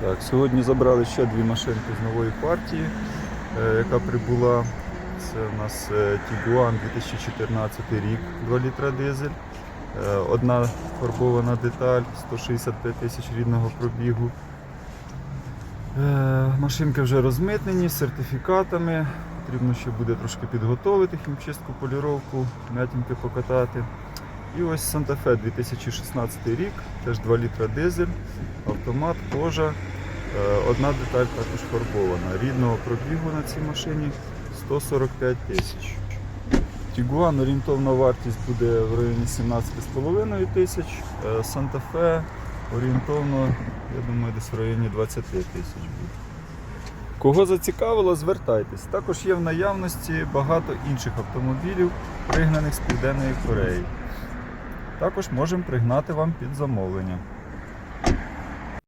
Так, сьогодні забрали ще дві машинки з нової партії, е, яка прибула. Це у нас е, Tiguan 2014 рік, 2 літра дизель. Е, Одна фарбована деталь, 165 тисяч рідного пробігу. Машинки вже розмитнені з сертифікатами. Потрібно ще буде трошки підготовити хімчистку, поліровку, м'ятінки покатати. І ось Fe 2016 рік, теж 2 літра дизель, автомат, кожа. Е, Одна деталь також фарбована. Рідного пробігу на цій машині 145 тисяч. Тігуан орієнтовна вартість буде в районі 17,5 тисяч. Е, Fe орієнтовно, я думаю, десь в районі 20 тисяч буде. Кого зацікавило, звертайтесь. Також є в наявності багато інших автомобілів, пригнаних з Південної Кореї. Також можемо пригнати вам під замовлення.